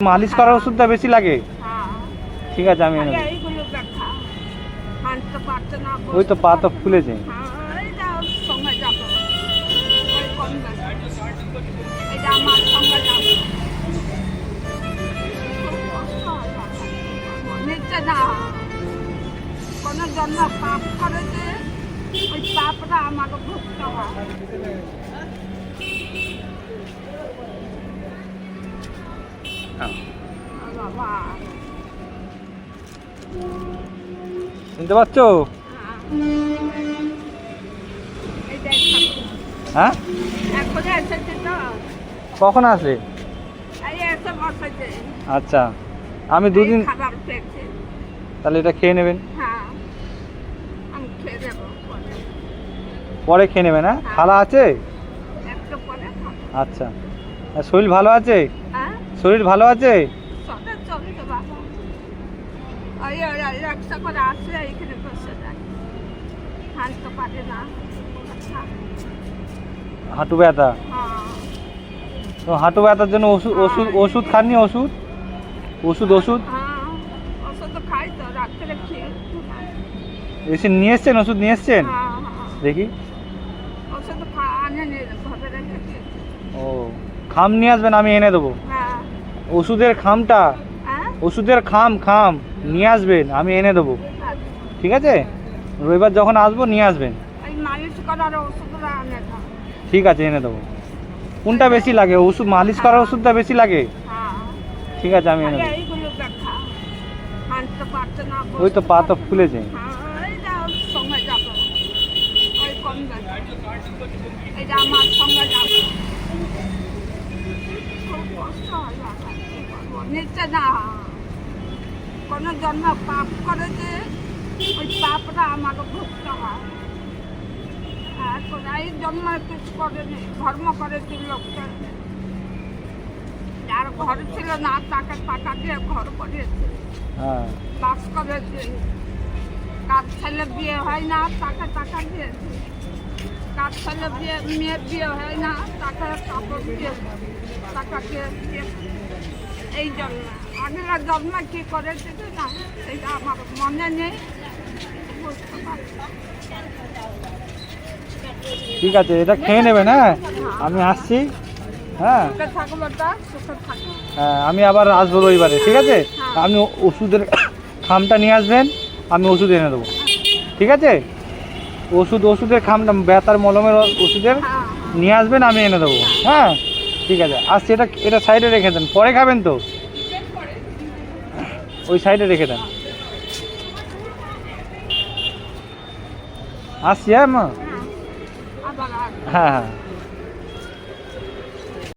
মালিশ করার ওষুধটা বেশি লাগে? ঠিক আছে আমি এনে ওই তো পা তো ফুলেছে। হ্যাঁ, কোনো জন্ম পাপ করেছে ওই পাপটা আমাকে ভুগতে হয়। শুনতে পাচ্ছো? হ্যাঁ? কখন বসেছে আচ্ছা আমি দুদিন তাহলে এটা খেয়ে নেবেন। হ্যাঁ পরে। খেয়ে নেবেন হ্যাঁ? খালা আছে? একটু পরে খাব। আচ্ছা। শরীর ভালো আছে? হ্যাঁ শরীর ভালো আছে? হাঁটু ব্যথা? হ্যাঁ। তো হাঁটু ব্যথার জন্য ওষুধ ওষুধ ওষুধ খাননি ওষুধ? ওষুধ ওষুধ? হ্যাঁ ওষুধ এসে নিয়ে এসছেন ওষুধ নিয়ে এসছেন? হ্যাঁ হ্যাঁ। দেখি। ও খাম নিয়ে আসবেন আমি এনে দেবো। হ্যাঁ ওষুধের খামটা হ্যাঁ? ওষুধের খাম খাম নিয়ে আসবেন আমি এনে দেবো। ঠিক আছে? রবিবার যখন আসব নিয়ে আসবেন। ঠিক আছে এনে দেবো। কোনটা বেশি লাগে? ওষুধ মালিশ করার ওষুধটা বেশি লাগে? হ্যাঁ। ঠিক আছে আমি এনে দেবো। ওই তো পা তো। হ্যাঁ কমবে এটা আমার সঙ্গে যাব। খুব কষ্ট হয়? নিচ্ছে না। কোনো জন্ম পাপ করেছে ওই পাপটা আমাকে ভুগতে হয়। এখন এই জন্ম কিছু করেনি ধর্ম করেছি লোকটা যার ঘর ছিল না তাকে টাকা দিয়ে ঘর করেছে। হ্যাঁ। বাস করেছে। কার ছেলে বিয়ে হয় না তাকে টাকা দিয়েছে। কার ছেলে বিয়ে মেয়ের বিয়ে হয় না তাকে কাপড় দিয়ে টাকা দিয়ে দিয়েছে। এই জন্ম আগের জন্ম কি করেছে না এটা আমার মনে নেই। ঠিক আছে এটা খেয়ে নেবেন হ্যাঁ? আমি আসছি হ্যাঁ? হ্যাঁ আমি আবার আসব রবিবারে ঠিক আছে? আপনি ওষুধের খামটা নিয়ে আসবেন আমি ওষুধ এনে দেবো। ঠিক আছে? ওষুধ ওষুধের খামটা ব্যথার মলমের ওষুধের হ্যাঁ। নিয়ে আসবেন আমি এনে দেবো। হ্যাঁ? ঠিক আছে। আসছি এটা এটা সাইডে রেখে দেন। পরে খাবেন তো। ওই সাইডে রেখে দেন। আসছি হ্যাঁ মা? হ্যাঁ হ্যাঁ।